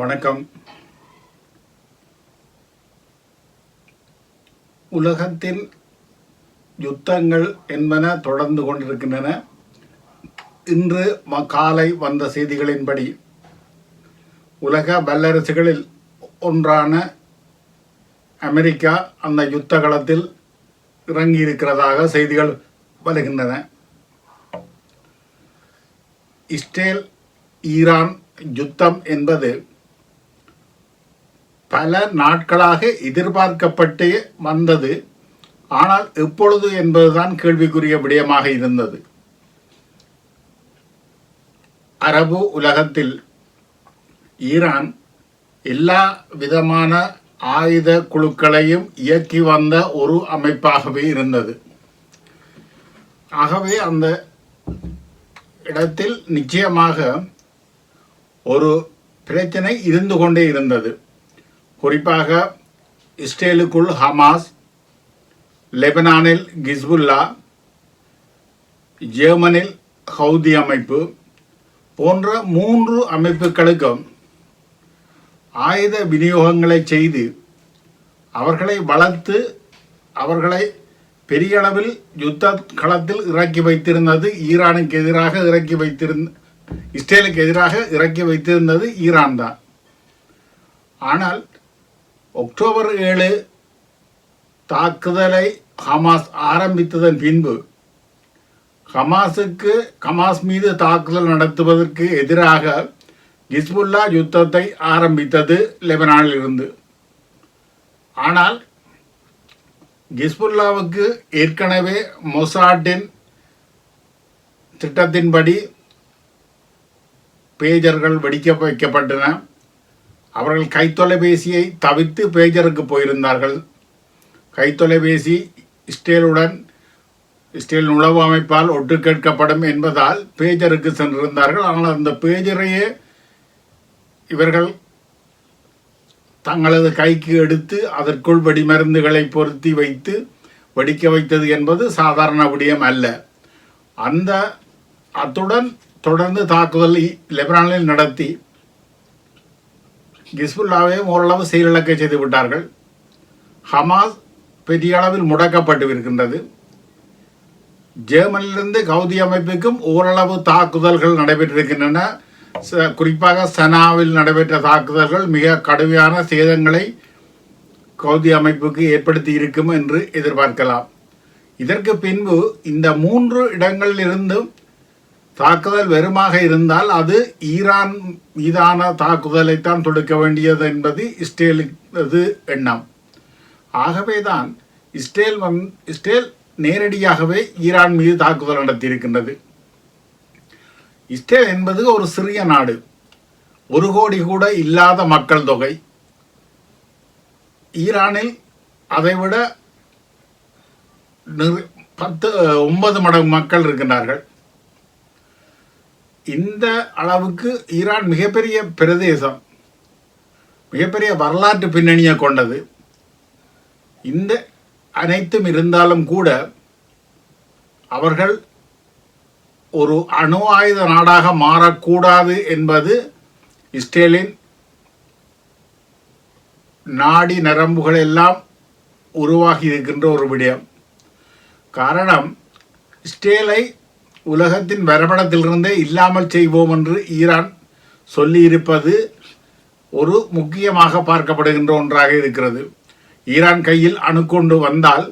வணக்கம். உலகத்தில் யுத்தங்கள் என்பன தொடர்ந்து கொண்டிருக்கின்றன. இன்று ம- காலை வந்த செய்திகளின்படி உலக வல்லரசுகளில் ஒன்றான அமெரிக்கா அந்த யுத்த களத்தில் இறங்கியிருக்கிறதாக செய்திகள் வருகின்றன. இஸ்ரேல் ஈரான் யுத்தம் என்பது பல நாட்களாக எதிர்பார்க்கப்பட்டு வந்தது. ஆனால் எப்பொழுது என்பதுதான் கேள்விக்குரிய விடயமாக இருந்தது. அரபு உலகத்தில் ஈரான் எல்லா விதமான ஆயுத குழுக்களையும் இயக்கி வந்த ஒரு அமைப்பாகவே இருந்தது. ஆகவே அந்த இடத்தில் நிச்சயமாக ஒரு பிரச்சனை இருந்து கொண்டே இருந்தது. குறிப்பாக இஸ்ரேலுக்குள் ஹமாஸ் லெபனானில் கிஸ்புல்லா ஜெர்மனில் ஹவுதி அமைப்பு போன்ற மூன்று அமைப்புகளுக்கும் ஆயுத விநியோகங்களை செய்து அவர்களை வளர்த்து அவர்களை பெரிய அளவில் யுத்த களத்தில் இறக்கி வைத்திருந்தது ஈரானுக்கு எதிராக இறக்கி வைத்திருந்த இஸ்ரேலுக்கு எதிராக இறக்கி வைத்திருந்தது ஈரான் தான். ஆனால் அக்டோபர் ஏழு தாக்குதலை ஹமாஸ் ஆரம்பித்ததன் பின்பு ஹமாஸுக்கு ஹமாஸ் மீது தாக்குதல் நடத்துவதற்கு எதிராக ஹிஸ்புல்லா யுத்தத்தை ஆரம்பித்தது லெபனானில் இருந்து. ஆனால் ஹிஸ்புல்லாவுக்கு ஏற்கனவே மொசாட்டின் திட்டத்தின்படி பேஜர்கள் வெடிக்க வைக்கப்பட்டன. அவர்கள் கைத்தொலைபேசியை தவிர்த்து பேஜருக்கு போயிருந்தார்கள். கைத்தொலைபேசி இஸ்ரேலுடன் இஸ்ரேல் உளவு அமைப்பால் ஒட்டு கேட்கப்படும் என்பதால் பேஜருக்கு சென்றிருந்தார்கள். ஆனால் அந்த பேஜரையே இவர்கள் தங்களது கைக்கு எடுத்து அதற்குள் வெடிமருந்துகளை பொருத்தி வைத்து வெடிக்க வைத்தது என்பது சாதாரண விடயம் அல்ல. அந்த அத்துடன் தொடர்ந்து தாக்குதல் லெபனானில் நடத்தி கிஸ்புல்லாவையும் ஓரளவு செயலிழக்க செய்து விட்டார்கள். ஹமாஸ் பெரிய அளவில் முடக்கப்பட்டு இருக்கின்றது ஜெர்மனிலிருந்து கவுதி அமைப்புக்கும் ஓரளவு தாக்குதல்கள் நடைபெற்றிருக்கின்றன. ச- குறிப்பாக சனாவில் நடைபெற்ற தாக்குதல்கள் மிக கடுமையான சேதங்களை கவுதி அமைப்புக்கு ஏற்படுத்தி இருக்கும் என்று எதிர்பார்க்கலாம். இதற்கு பின்பு இந்த மூன்று இடங்களிலிருந்தும் தாக்குதல் வெறுமாக இருந்தால் அது ஈரான் மீதான தாக்குதலைத்தான் தொடுக்க வேண்டியது என்பது இஸ்ரேலுக்கு எண்ணம். ஆகவேதான் இஸ்ரேல் வந் இஸ்ரேல் நேரடியாகவே ஈரான் மீது தாக்குதல் நடத்தியிருக்கின்றது. இஸ்ரேல் என்பது ஒரு சிறிய நாடு. ஒரு கோடி கூட இல்லாத மக்கள் தொகை. ஈரானில் அதைவிட பத்து ஒன்பது மடங்கு மக்கள் இருக்கின்றார்கள். இந்த அளவுக்கு ஈரான் மிகப்பெரிய பிரதேசம் மிகப்பெரிய வரலாற்று பின்னணியை கொண்டது. இந்த அனைத்தும் இருந்தாலும் கூட அவர்கள் ஒரு அணு ஆயுத நாடாக மாறக்கூடாது என்பது இஸ்ரேலின் நாடி நரம்புகள் எல்லாம் உருவாகி இருக்கின்ற ஒரு விடயம். காரணம் இஸ்ரேலை உலகத்தின் வரைபடத்திலிருந்தே இல்லாமல் செய்வோம் என்று ஈரான் சொல்லியிருப்பது ஒரு முக்கியமாக பார்க்கப்படுகின்ற ஒன்றாக இருக்கிறது. ஈரான் கையில் அணுக்கொண்டு வந்தால்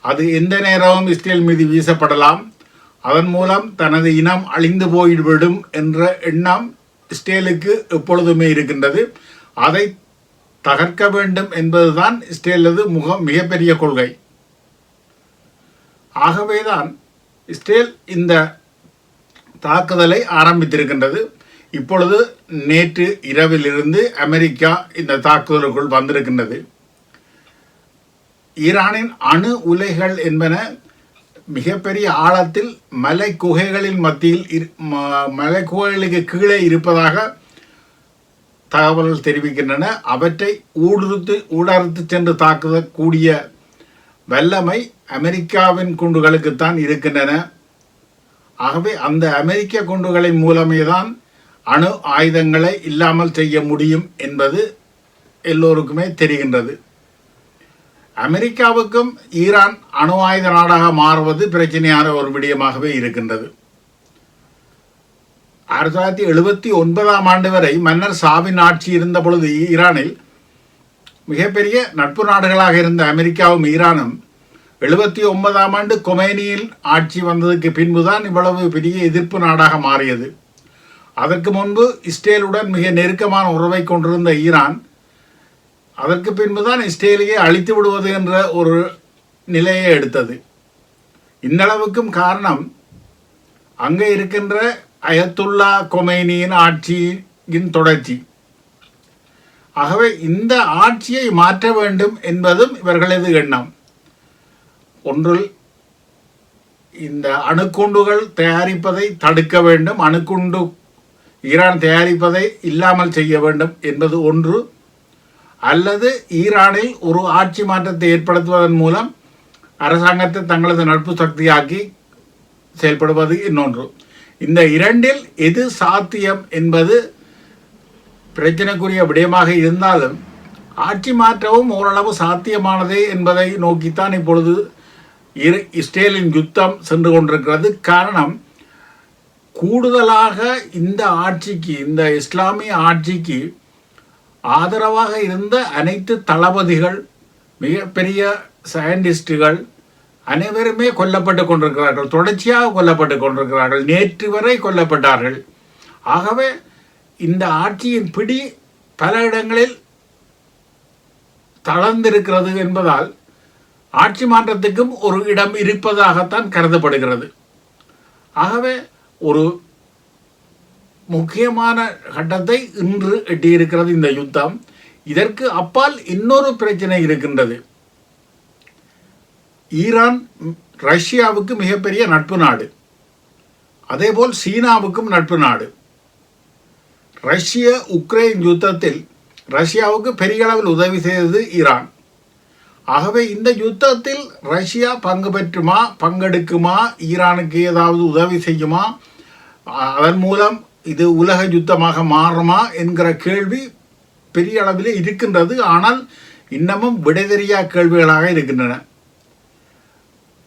அது எந்த நேரமும் இஸ்ரேல் மீது வீசப்படலாம். அதன் மூலம் தனது இனம் அழிந்து போய்விடும் என்ற எண்ணம் இஸ்ரேலுக்கு எப்பொழுதுமே இருக்கின்றது. அதை தகர்க்க வேண்டும் என்பதுதான் இஸ்ரேலது முக மிகப்பெரிய கொள்கை. ஆகவேதான் இஸ்ரேல் இந்த தாக்குதலை ஆரம்பித்திருக்கின்றது. இப்பொழுது நேற்று இரவிலிருந்து அமெரிக்கா இந்த தாக்குதலுக்குள் வந்திருக்கின்றது. ஈரானின் அணு உலைகள் என்பன மிகப்பெரிய ஆழத்தில் மலை குகைகளின் மத்தியில் இரு- ம- மலை குகைகளுக்கு கீழே இருப்பதாக தகவல்கள் தெரிவிக்கின்றன. அவற்றை ஊடுருத்து ஊடறுத்து சென்று தாக்கக்கூடிய வல்லமை அமெரிக்காவின் குண்டுகளுக்குத்தான் இருக்கின்றன. ஆகவே அந்த அமெரிக்க குண்டுகளின் மூலமே தான் அணு ஆயுதங்களை இல்லாமல் செய்ய முடியும் என்பது எல்லோருக்குமே தெரிகின்றது. அமெரிக்காவுக்கும் ஈரான் அணு ஆயுத நாடாக மாறுவது பிரச்சனையான ஒரு விடயமாகவே இருக்கின்றது. ஆயிரத்தி தொள்ளாயிரத்தி எழுபத்தி ஒன்பதாம் ஆண்டு வரை மன்னர் சாவின் ஆட்சி இருந்த பொழுது ஈரானில் மிகப்பெரிய நட்பு நாடுகளாக இருந்த அமெரிக்காவும் ஈரானும் எழுபத்தி ஒன்பதாம் ஆண்டு கொமேனியில் ஆட்சி வந்ததுக்கு பின்புதான் இவ்வளவு பெரிய எதிர்ப்பு நாடாக மாறியது. அதற்கு முன்பு இஸ்ரேலுடன் மிக நெருக்கமான உறவை கொண்டிருந்த ஈரான் அதற்கு பின்புதான் இஸ்ரேலையே அழித்து விடுவது என்ற ஒரு நிலையை எடுத்தது. இந்தளவுக்கும் காரணம் அங்கே இருக்கின்ற அயத்துல்லா கொமைனியின் ஆட்சியின் தொடர்ச்சி. ஆகவே இந்த ஆட்சியை மாற்ற வேண்டும் என்பதும் இவர்களது எண்ணம். ஒன்றில் இந்த அணுக்குண்டுகள் தயாரிப்பதை தடுக்க வேண்டும் அணுக்குண்டு ஈரான் தயாரிப்பதை இல்லாமல் செய்ய வேண்டும் என்பது ஒன்று. அல்லது ஈரானில் ஒரு ஆட்சி மாற்றத்தை ஏற்படுத்துவதன் மூலம் அரசாங்கத்தை தங்களது நட்பு சக்தியாக்கி செயல்படுவது இன்னொன்று. இந்த இரண்டில் எது சாத்தியம் என்பது பிரச்சனைக்குரிய விடயமாக இருந்தாலும் ஆட்சி மாற்றவும் ஓரளவு சாத்தியமானதே என்பதை நோக்கித்தான் இப்பொழுது இரு இஸ்ரேலின் யுத்தம் சென்று கொண்டிருக்கிறது. காரணம் கூடுதலாக இந்த ஆட்சிக்கு இந்த இஸ்லாமிய ஆட்சிக்கு ஆதரவாக இருந்த அனைத்து தளபதிகள் மிகப்பெரிய சயின்டிஸ்டுகள் அனைவருமே கொல்லப்பட்டு கொண்டிருக்கிறார்கள். தொடர்ச்சியாக கொல்லப்பட்டு கொண்டிருக்கிறார்கள். நேற்று வரை கொல்லப்பட்டார்கள். ஆகவே இந்த ஆட்சியின் பிடி பல இடங்களில் தளர்ந்திருக்கிறது என்பதால் ஆட்சி மாற்றத்துக்கும் ஒரு இடம் இருப்பதாகத்தான் கருதப்படுகிறது. ஆகவே ஒரு முக்கியமான கட்டத்தை இன்று எட்டியிருக்கிறது இந்த யுத்தம். இதற்கு அப்பால் இன்னொரு பிரச்சனை இருக்கின்றது. ஈரான் ரஷ்யாவுக்கு மிகப்பெரிய நட்பு நாடு. அதேபோல் சீனாவுக்கும் நட்பு நாடு. ரஷ்ய உக்ரைன் யுத்தத்தில் ரஷ்யாவுக்கு பெரிய அளவில் உதவி செய்தது ஈரான் ஆகவே இந்த யுத்தத்தில் ரஷ்யா பங்கு பெற்றுமா பங்கெடுக்குமா ஈரானுக்கு ஏதாவது உதவி செய்யுமா அதன் மூலம் இது உலக யுத்தமாக மாறுமா என்கிற கேள்வி பெரிய அளவில் இருக்கின்றது ஆனால் இன்னமும் விடைதெரியா கேள்விகளாக இருக்கின்றன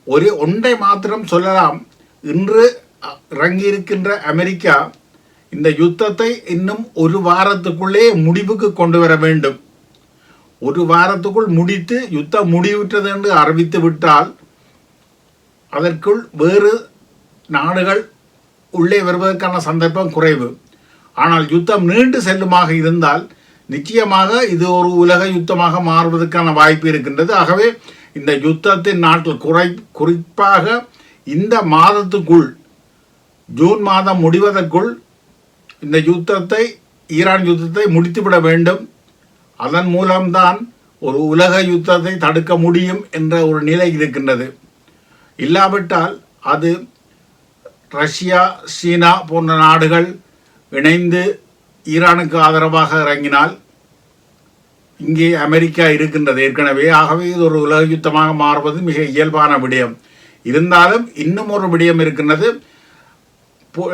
ஒரு ஒன்றை மாத்திரம் சொல்லலாம் இன்று இறங்கியிருக்கின்ற அமெரிக்கா இந்த யுத்தத்தை இன்னும் ஒரு வாரத்துக்குள்ளே முடிவுக்கு கொண்டு வர வேண்டும். ஒரு வாரத்துக்குள் முடித்து யுத்தம் முடிவுற்றது என்று அறிவித்து விட்டால் அதற்குள் வேறு நாடுகள் உள்ளே வருவதற்கான சந்தர்ப்பம் குறைவு. ஆனால் யுத்தம் நீண்டு செல்லுமாக இருந்தால் நிச்சயமாக இது ஒரு உலக யுத்தமாக மாறுவதற்கான வாய்ப்பு இருக்கின்றது. ஆகவே இந்த யுத்தத்தின் நாட்டில் குறை குறிப்பாக இந்த மாதத்துக்குள் ஜூன் மாதம் முடிவதற்குள் இந்த யுத்தத்தை ஈரான் யுத்தத்தை முடித்துவிட வேண்டும். அதன் மூலம்தான் ஒரு உலக யுத்தத்தை தடுக்க முடியும் என்ற ஒரு நிலை இருக்கின்றது. இல்லாவிட்டால் அது ரஷ்யா சீனா போன்ற நாடுகள் இணைந்து ஈரானுக்கு ஆதரவாக இறங்கினால் இங்கே அமெரிக்கா இருக்கின்றது ஏற்கனவே. ஆகவே இது ஒரு உலக யுத்தமாக மாறுவது மிக இயல்பான விடயம். இருந்தாலும் இன்னும் ஒரு விடயம் இருக்கின்றது.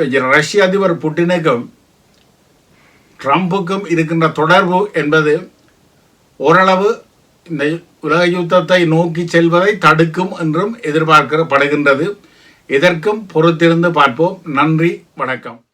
ரஷ்ய அதிபர் புட்டினுக்கும் ட்ரம்புக்கும் இருக்கின்ற தொடர்பு என்பது ஓரளவு இந்த உலக யுத்தத்தை நோக்கி செல்வதை தடுக்கும் என்றும் எதிர்பார்க்கப்படுகின்றது. இதற்கும் பொறுத்திருந்து பார்ப்போம். நன்றி. வணக்கம்.